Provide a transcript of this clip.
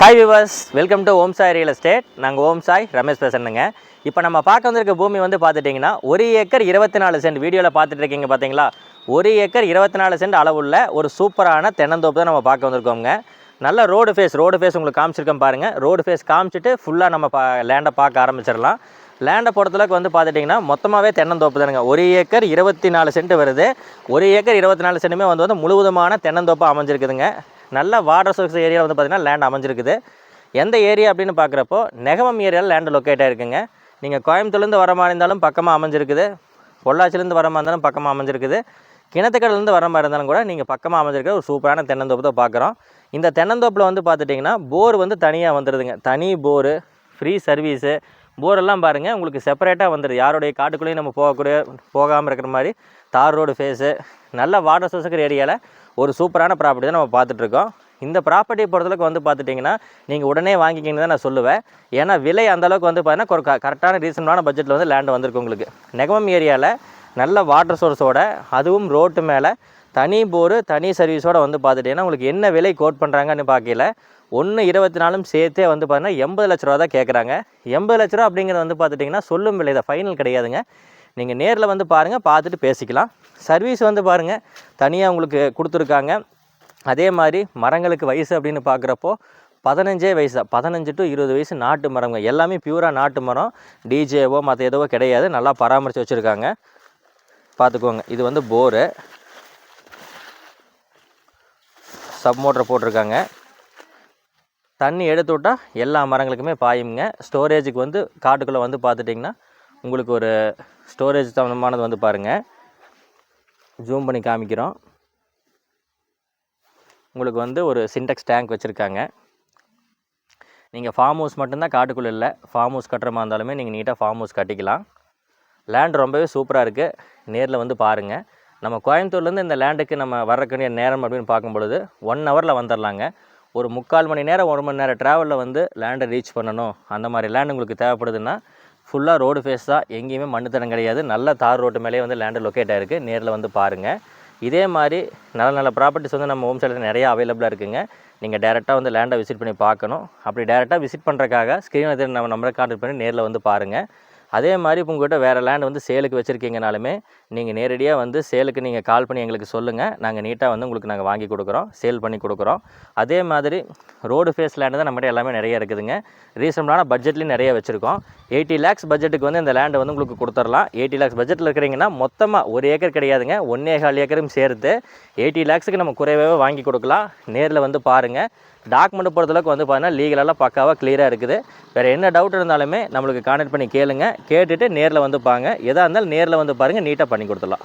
Hi viewers welcome to Om Sai real estate நாங்கள் ஓம் சாய் ரமேஷ் பேசுகிறேங்க இப்போ நம்ம பார்க்க வந்திருக்க பூமி வந்து பார்த்துட்டிங்கன்னா ஒரு ஏக்கர் இருபத்தி நாலு சென்ட் வீடியோவில் பார்த்துட்டு இருக்கீங்க பார்த்தீங்களா ஒரு ஏக்கர் இருபத்தி நாலு சென்ட் அளவுள்ள ஒரு சூப்பரான தென்னந்தோப்பு தான் நம்ம பார்க்க வந்திருக்கோங்க நல்ல ரோடு ஃபேஸ் ரோடு ஃபேஸ் உங்களுக்கு காமிச்சிருக்கேன் பாருங்கள் ரோடு ஃபேஸ் காமிச்சிட்டு ஃபுல்லாக நம்ம பா லேண்டை பார்க்க ஆரம்பிச்சிடலாம். லேண்டை பொறுத்தளவுக்கு வந்து பார்த்துட்டிங்கன்னா மொத்தமாகவே தென்னந்தோப்பு தானுங்க. ஒரு ஏக்கர் இருபத்தி நாலு சென்ட் வருது. ஒரு ஏக்கர் இருபத்தி நாலு சென்ட்டுமே வந்து வந்து முழுவதுமான தென்னந்தோப்பாக அமைஞ்சிருக்குதுங்க. நல்ல வாட்டர் சோர்ஸ் ஏரியா வந்து பார்த்திங்கன்னா லேண்ட் அமைஞ்சிருக்குது. எந்த ஏரியா அப்படின்னு பார்க்குறப்போ நெகமம் ஏரியாவில் லேண்டு லொக்கேட் ஆகிருக்குங்க நீங்கள் கோயம்புத்தூர்லேருந்து வர மாதிரி இருந்தாலும் பக்கமாக அமைஞ்சிருக்குது. பொள்ளாச்சிலேருந்து வர மாதிரி இருந்தாலும் பக்கமாக அமைஞ்சிருக்குது. கிணத்துக்கடலேருந்து வர மாதிரி இருந்தாலும் கூட நீங்கள் பக்கமாக அமைஞ்சிருக்க ஒரு சூப்பரான தென்னந்தோப்பு தான் பார்க்குறோம் இந்த தென்னந்தோப்பில் வந்து பார்த்துட்டிங்கன்னா போர் வந்து தனியாக வந்துடுதுங்க தனி போரு ஃப்ரீ சர்வீஸு போரெல்லாம் பாருங்கள் உங்களுக்கு செப்பரேட்டாக வந்துடுது யாருடைய காட்டுக்குள்ளேயும் நம்ம போகக்கூடிய போகாமல் இருக்கிற மாதிரி தார் ரோடு ஃபேஸு நல்ல வாட்டர் சோர்ஸ் இருக்கிற ஏரியாவில் ஒரு சூப்பரான ப்ராப்பர்ட்டி தான் நம்ம பார்த்துட்ருக்கோம் இந்த ப்ராப்பர்ட்டியை பொறுத்தளவுக்கு வந்து பார்த்துட்டிங்கன்னா நீங்கள் உடனே வாங்கிக்கிங்கன்னு தான் நான் சொல்லுவேன். ஏன்னா விலை அந்தளவுக்கு வந்து பார்த்தீங்கன்னா கரெக்டான ரீசனான பட்ஜெட்டில் வந்து லேண்ட் வந்திருக்கு உங்களுக்கு. நெகமம் ஏரியாவில் நல்ல வாட்டர் சோர்ஸோட அதுவும் ரோட்டு மேலே தனி போர் தனி சர்வீஸோட வந்து பார்த்துட்டிங்கன்னா உங்களுக்கு என்ன விலை கோட் பண்ணுறாங்கன்னு பார்க்கல ஒன்று இருபத்தி நாலும் சேர்த்தே வந்து பார்த்தீங்கன்னா எண்பது லட்ச ரூபா தான் கேட்குறாங்க. எண்பது லட்ச ரூபா அப்படிங்கிறது வந்து பார்த்துட்டிங்கன்னா சொல்லும் விலை தான். ஃபைனல் கிடையாதுங்க. நீங்கள் நேரில் வந்து பாருங்கள் பார்த்துட்டு பேசிக்கலாம். சர்வீஸ் வந்து பாருங்கள் தனியாக உங்களுக்கு கொடுத்துருக்காங்க. அதே மாதிரி மரங்களுக்கு வயசு அப்படின்னு பார்க்குறப்போ பதினஞ்சே வயசு தான். பதினஞ்சு டு இருபது வயசு நாட்டு மரங்க எல்லாமே பியூராக நாட்டு மரம். டிஜேவோ மற்ற எதுவோ கிடையாது. நல்லா பராமரித்து வச்சுருக்காங்க. பார்த்துக்கோங்க. இது வந்து போரு. சப் மோட்டர் போட்டிருக்காங்க. தண்ணி எடுத்து விட்டால் எல்லா மரங்களுக்குமே பாயுங்க. ஸ்டோரேஜுக்கு வந்து காட்டுக்குள்ளே வந்து பார்த்துட்டிங்கன்னா உங்களுக்கு ஒரு ஸ்டோரேஜ் சம்மந்தமானது வந்து பாருங்கள் ஜூம் பண்ணி காமிக்கிறோம். உங்களுக்கு வந்து ஒரு சின்டெக்ஸ் டேங்க் வச்சுருக்காங்க. நீங்கள் ஃபார்ம் ஹவுஸ் மட்டும்தான் காட்டுக்குள்ளே இல்லை. ஃபார்ம் ஹவுஸ் கட்டுற மாதிரி இருந்தாலுமே நீங்கள் நீட்டாக ஃபார்ம் ஹவுஸ் கட்டிக்கலாம். லேண்ட் ரொம்பவே சூப்பராக இருக்குது நேரில் வந்து பாருங்கள் நம்ம கோயம்புத்தூர்லேருந்து இந்த லேண்டுக்கு நம்ம வரக்கூடிய நேரம் அப்படின்னு பார்க்கும்பொழுது ஒன் ஹவரில் வந்துடலாங்க. ஒரு முக்கால் மணி நேரம் ஒரு மணி நேரம் ட்ராவலில் வந்து லேண்டை ரீச் பண்ணணும். அந்த மாதிரி லேண்ட் உங்களுக்கு தேவைப்படுதுன்னா ஃபுல்லாக ரோடு ஃபேஸ் தான் எங்கேயுமே மண்ணு தடம் கிடையாது. நல்ல தார் ரோட்டு மேலேயே வந்து லேண்டு லொக்கேட் ஆகிருக்கு நேரில் வந்து பாருங்கள் இதே மாதிரி நல்ல நல்ல ப்ராப்பர்ட்டிஸ் வந்து நம்ம ஹோம் சைடில் நிறையா அவைலபிளாக இருக்குங்க. நீங்கள் டேரெக்டாக வந்து லேண்டை விசிட் பண்ணி பார்க்கணும். அப்படி டேரெக்டாக விசிட் பண்ணுறக்காக ஸ்க்ரீனில் நம்ம நம்பரை கான்டெக்ட் பண்ணி நேரில் வந்து பாருங்கள் அதே மாதிரி இப்போ உங்கள்கிட்ட வேறு லேண்ட் வந்து சேலுக்கு வச்சுருக்கீங்கனாலுமே நீங்கள் நேரடியாக வந்து சேலுக்கு நீங்கள் கால் பண்ணி எங்களுக்கு சொல்லுங்கள் நாங்கள் நீட்டாக வந்து உங்களுக்கு நாங்கள் வாங்கி கொடுக்குறோம் சேல் பண்ணி கொடுக்குறோம். அதே மாதிரி ரோடு ஃபேஸ் லேண்டு தான் நம்மகிட்ட எல்லாமே நிறைய இருக்குதுங்க. ரீசனபிளான பட்ஜெட்லேயும் நிறைய வச்சுருக்கோம். எயிட்டி லேக்ஸ் பட்ஜெட்டுக்கு வந்து இந்த லேண்டை வந்து உங்களுக்கு கொடுத்துடலாம். எயிட்டி லேக்ஸ் பட்ஜெட்டில் இருக்கிறீங்கன்னா மொத்தமாக ஒரு ஏக்கர் கிடையாதுங்க. ஒன்றே கால் ஏக்கரும் சேர்த்து எயிட்டி லேக்ஸுக்கு நம்ம குறைவாகவே வாங்கி கொடுக்கலாம். நேரில் வந்து பாருங்கள் டாக்குமெண்ட் பொறுத்தளவுக்கு வந்து பார்த்தீங்கன்னா லீகலெல்லாம் பக்காவாக க்ளியராக இருக்குது. வேறு என்ன டவுட் இருந்தாலுமே நம்மளுக்கு கான்டெக்ட் பண்ணி கேளுங்கள் கேட்டுட்டு நேரில் வந்து பாருங்க. எதாக இருந்தாலும் நேரில் வந்து பாருங்கள் நீட்டாக பண்ணி கொடுத்துடலாம்.